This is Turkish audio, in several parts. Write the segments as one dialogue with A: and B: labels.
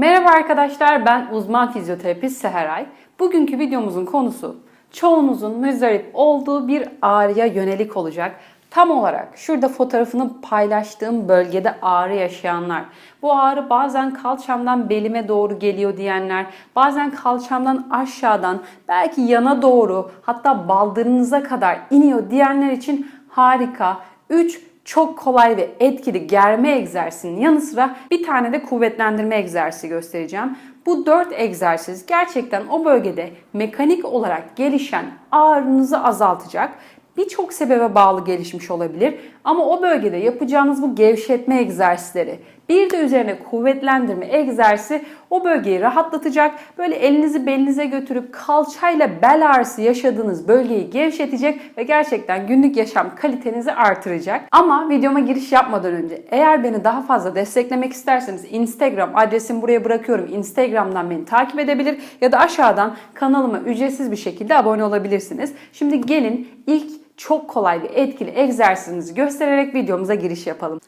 A: Merhaba arkadaşlar, ben uzman fizyoterapist Seheray. Bugünkü videomuzun konusu çoğunuzun müzdarip olduğu bir ağrıya yönelik olacak. Tam olarak şurada fotoğrafını paylaştığım bölgede ağrı yaşayanlar, bu ağrı bazen kalçamdan belime doğru geliyor diyenler, bazen kalçamdan aşağıdan belki yana doğru hatta baldırınıza kadar iniyor diyenler için harika 3 çok kolay ve etkili germe egzersizinin yanı sıra bir tane de kuvvetlendirme egzersizi göstereceğim. Bu dört egzersiz gerçekten o bölgede mekanik olarak gelişen ağrınızı azaltacak. Birçok sebebe bağlı gelişmiş olabilir ama o bölgede yapacağınız bu gevşetme egzersizleri bir de üzerine kuvvetlendirme egzersizi o bölgeyi rahatlatacak. Böyle elinizi belinize götürüp kalçayla bel ağrısı yaşadığınız bölgeyi gevşetecek ve gerçekten günlük yaşam kalitenizi artıracak. Ama videoma giriş yapmadan önce eğer beni daha fazla desteklemek isterseniz Instagram adresimi buraya bırakıyorum. Instagram'dan beni takip edebilir ya da aşağıdan kanalıma ücretsiz bir şekilde abone olabilirsiniz. Şimdi gelin ilk çok kolay ve etkili egzersizimizi göstererek videomuza giriş yapalım.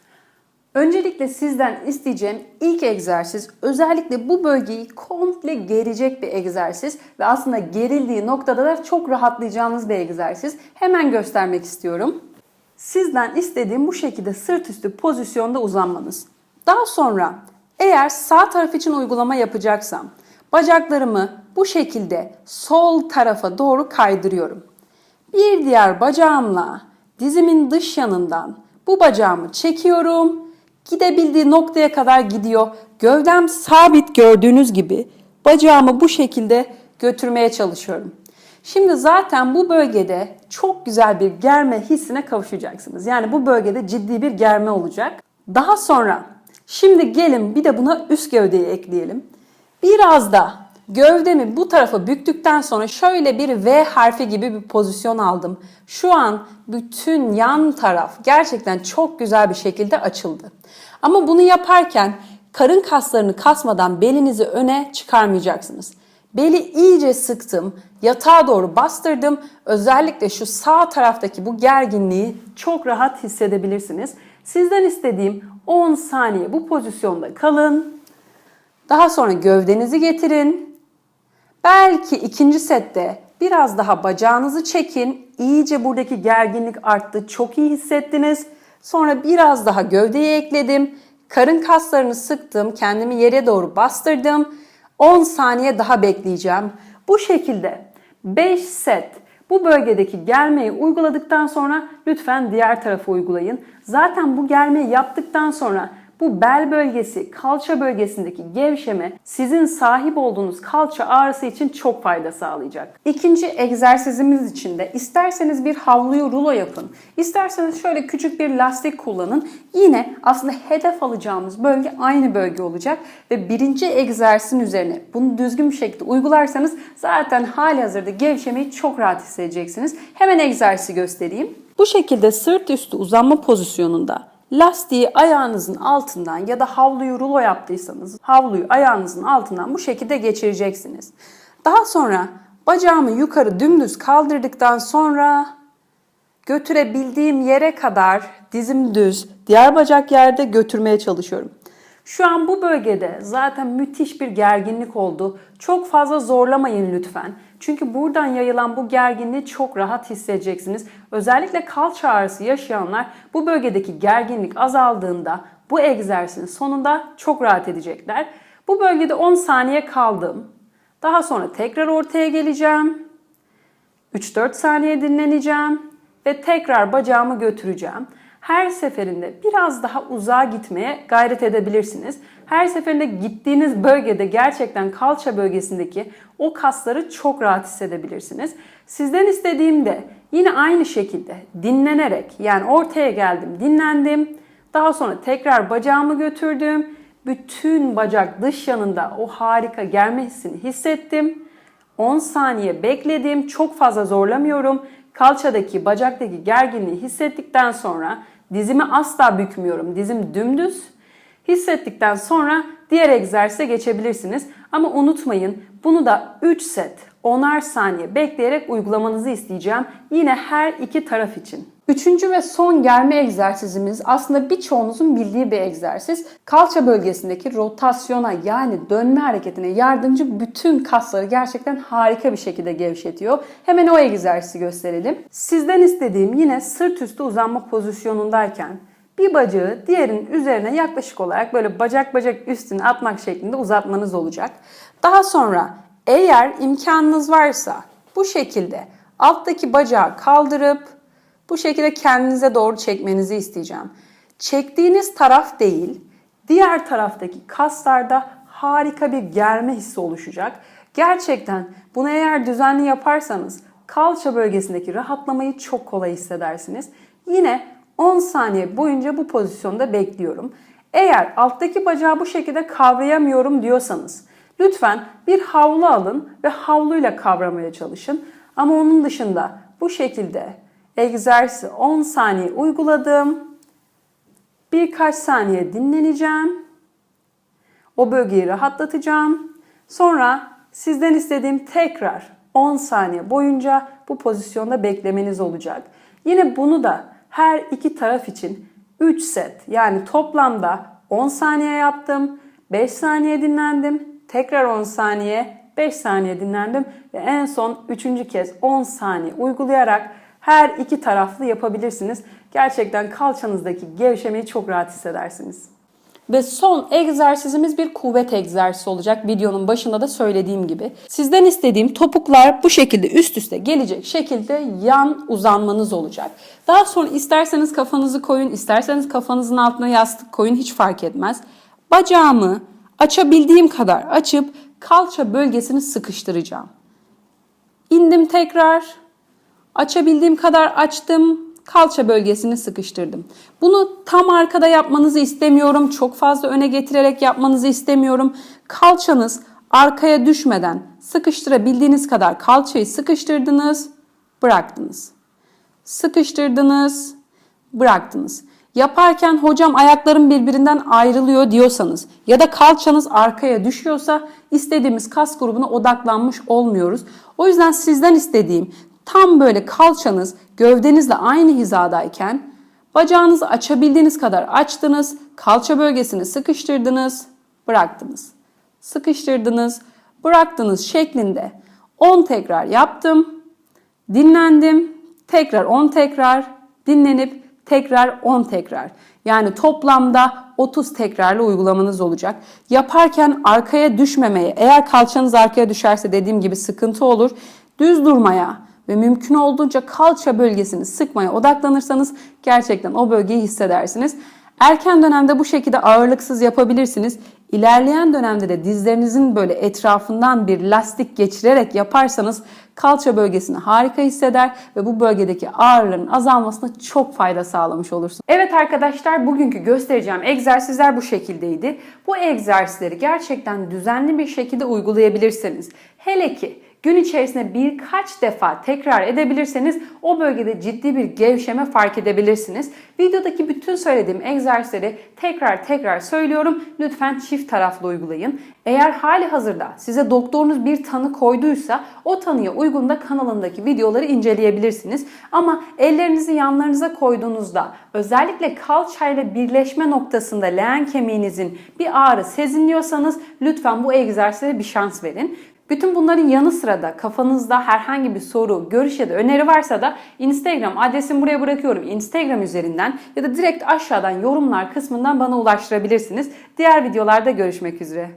A: Öncelikle sizden isteyeceğim ilk egzersiz özellikle bu bölgeyi komple gerecek bir egzersiz ve aslında gerildiği noktada da çok rahatlayacağınız bir egzersiz. Hemen göstermek istiyorum. Sizden istediğim bu şekilde sırt üstü pozisyonda uzanmanız. Daha sonra eğer sağ taraf için uygulama yapacaksam bacaklarımı bu şekilde sol tarafa doğru kaydırıyorum. Bir diğer bacağımla dizimin dış yanından bu bacağımı çekiyorum. Gidebildiği noktaya kadar gidiyor. Gövdem sabit gördüğünüz gibi bacağımı bu şekilde götürmeye çalışıyorum. Şimdi zaten bu bölgede çok güzel bir germe hissine kavuşacaksınız. Yani bu bölgede ciddi bir germe olacak. Daha sonra şimdi gelin bir de buna üst gövdeyi ekleyelim. Biraz da Gövdemi bu tarafa büktükten sonra şöyle bir V harfi gibi bir pozisyon aldım. Şu an bütün yan taraf gerçekten çok güzel bir şekilde açıldı. Ama bunu yaparken karın kaslarını kasmadan belinizi öne çıkarmayacaksınız. Beli iyice sıktım, yatağa doğru bastırdım. Özellikle şu sağ taraftaki bu gerginliği çok rahat hissedebilirsiniz. Sizden istediğim 10 saniye bu pozisyonda kalın. Daha sonra gövdenizi getirin. Belki ikinci sette biraz daha bacağınızı çekin. İyice buradaki gerginlik arttı. Çok iyi hissettiniz. Sonra biraz daha gövdeyi ekledim. Karın kaslarını sıktım. Kendimi yere doğru bastırdım. 10 saniye daha bekleyeceğim. Bu şekilde 5 set bu bölgedeki germeyi uyguladıktan sonra lütfen diğer tarafa uygulayın. Zaten bu germeyi yaptıktan sonra bu bel bölgesi, kalça bölgesindeki gevşeme sizin sahip olduğunuz kalça ağrısı için çok fayda sağlayacak. İkinci egzersizimiz için de isterseniz bir havluyu rulo yapın. isterseniz şöyle küçük bir lastik kullanın. Yine aslında hedef alacağımız bölge aynı bölge olacak ve birinci egzersizin üzerine bunu düzgün bir şekilde uygularsanız zaten hali hazırda gevşemeyi çok rahat hissedeceksiniz. Hemen egzersizi göstereyim. Bu şekilde sırt üstü uzanma pozisyonunda lastiği ayağınızın altından ya da havluyu rulo yaptıysanız havluyu ayağınızın altından bu şekilde geçireceksiniz. Daha sonra bacağımı yukarı dümdüz kaldırdıktan sonra götürebildiğim yere kadar dizim düz, diğer bacak yerde götürmeye çalışıyorum. Şu an bu bölgede zaten müthiş bir gerginlik oldu. Çok fazla zorlamayın lütfen. Çünkü buradan yayılan bu gerginliği çok rahat hissedeceksiniz. Özellikle kalça ağrısı yaşayanlar bu bölgedeki gerginlik azaldığında bu egzersizin sonunda çok rahat edecekler. Bu bölgede 10 saniye kaldım. Daha sonra tekrar ortaya geleceğim. 3-4 saniye dinleneceğim ve tekrar bacağımı götüreceğim. Her seferinde biraz daha uzağa gitmeye gayret edebilirsiniz. Her seferinde gittiğiniz bölgede gerçekten kalça bölgesindeki o kasları çok rahat hissedebilirsiniz. Sizden istediğim de yine aynı şekilde dinlenerek yani ortaya geldim, dinlendim. Daha sonra tekrar bacağımı götürdüm. Bütün bacak dış yanında o harika germe hissini hissettim. 10 saniye bekledim. Çok fazla zorlamıyorum. Kalçadaki, bacaktaki gerginliği hissettikten sonra dizimi asla bükmüyorum. Dizim dümdüz. Hissettikten sonra diğer egzersize geçebilirsiniz. Ama unutmayın bunu da 3 set 10'ar saniye bekleyerek uygulamanızı isteyeceğim. Yine her iki taraf için. Üçüncü ve son germe egzersizimiz aslında birçoğunuzun bildiği bir egzersiz. Kalça bölgesindeki rotasyona yani dönme hareketine yardımcı bütün kasları gerçekten harika bir şekilde gevşetiyor. Hemen o egzersizi gösterelim. Sizden istediğim yine sırt üstü uzanma pozisyonundayken bir bacağı diğerinin üzerine yaklaşık olarak böyle bacak bacak üstüne atmak şeklinde uzatmanız olacak. Daha sonra eğer imkanınız varsa bu şekilde alttaki bacağı kaldırıp bu şekilde kendinize doğru çekmenizi isteyeceğim. Çektiğiniz taraf değil, diğer taraftaki kaslarda harika bir germe hissi oluşacak. Gerçekten bunu eğer düzenli yaparsanız kalça bölgesindeki rahatlamayı çok kolay hissedersiniz. Yine 10 saniye boyunca bu pozisyonda bekliyorum. Eğer alttaki bacağı bu şekilde kavrayamıyorum diyorsanız lütfen bir havlu alın ve havluyla kavramaya çalışın. Ama onun dışında bu şekilde egzersizi 10 saniye uyguladım. Birkaç saniye dinleneceğim. O bölgeyi rahatlatacağım. Sonra sizden istediğim tekrar 10 saniye boyunca bu pozisyonda beklemeniz olacak. Yine bunu da her iki taraf için 3 set yani toplamda 10 saniye yaptım. 5 saniye dinlendim. Tekrar 10 saniye, 5 saniye dinlendim ve en son 3. kez 10 saniye uygulayarak her iki taraflı yapabilirsiniz. Gerçekten kalçanızdaki gevşemeyi çok rahat hissedersiniz. Ve son egzersizimiz bir kuvvet egzersizi olacak. Videonun başında da söylediğim gibi. Sizden istediğim topuklar bu şekilde üst üste gelecek şekilde yan uzanmanız olacak. Daha sonra isterseniz kafanızı koyun, isterseniz kafanızın altına yastık koyun hiç fark etmez. Bacağımı açabildiğim kadar açıp kalça bölgesini sıkıştıracağım. İndim tekrar. Açabildiğim kadar açtım. Kalça bölgesini sıkıştırdım. Bunu tam arkada yapmanızı istemiyorum. Çok fazla öne getirerek yapmanızı istemiyorum. Kalçanız arkaya düşmeden sıkıştırabildiğiniz kadar kalçayı sıkıştırdınız, bıraktınız. Sıkıştırdınız, bıraktınız. Yaparken hocam ayaklarım birbirinden ayrılıyor diyorsanız ya da kalçanız arkaya düşüyorsa istediğimiz kas grubuna odaklanmış olmuyoruz. O yüzden sizden istediğim tam böyle kalçanız gövdenizle aynı hizadayken bacağınızı açabildiğiniz kadar açtınız, kalça bölgesini sıkıştırdınız, bıraktınız. Sıkıştırdınız, bıraktınız şeklinde 10 tekrar yaptım. Dinlendim. Tekrar 10 tekrar dinlenip tekrar 10 tekrar. Yani toplamda 30 tekrarlı uygulamanız olacak. Yaparken arkaya düşmemeye, eğer kalçanız arkaya düşerse dediğim gibi sıkıntı olur. Düz durmaya ve mümkün olduğunca kalça bölgesini sıkmaya odaklanırsanız gerçekten o bölgeyi hissedersiniz. Erken dönemde bu şekilde ağırlıksız yapabilirsiniz. İlerleyen dönemde de dizlerinizin böyle etrafından bir lastik geçirerek yaparsanız kalça bölgesini harika hisseder ve bu bölgedeki ağrıların azalmasına çok fayda sağlamış olursunuz. Evet arkadaşlar bugünkü göstereceğim egzersizler bu şekildeydi. Bu egzersizleri gerçekten düzenli bir şekilde uygulayabilirseniz hele ki gün içerisinde birkaç defa tekrar edebilirseniz o bölgede ciddi bir gevşeme fark edebilirsiniz. Videodaki bütün söylediğim egzersizleri tekrar tekrar söylüyorum. Lütfen çift taraflı uygulayın. Eğer hali hazırda size doktorunuz bir tanı koyduysa o tanıya uygun da kanalındaki videoları inceleyebilirsiniz. Ama ellerinizi yanlarınıza koyduğunuzda özellikle kalçayla birleşme noktasında leğen kemiğinizin bir ağrı sezinliyorsanız lütfen bu egzersize bir şans verin. Bütün bunların yanı sıra da kafanızda herhangi bir soru, görüş ya da öneri varsa da Instagram adresimi buraya bırakıyorum. Instagram üzerinden ya da direkt aşağıdan yorumlar kısmından bana ulaştırabilirsiniz. Diğer videolarda görüşmek üzere.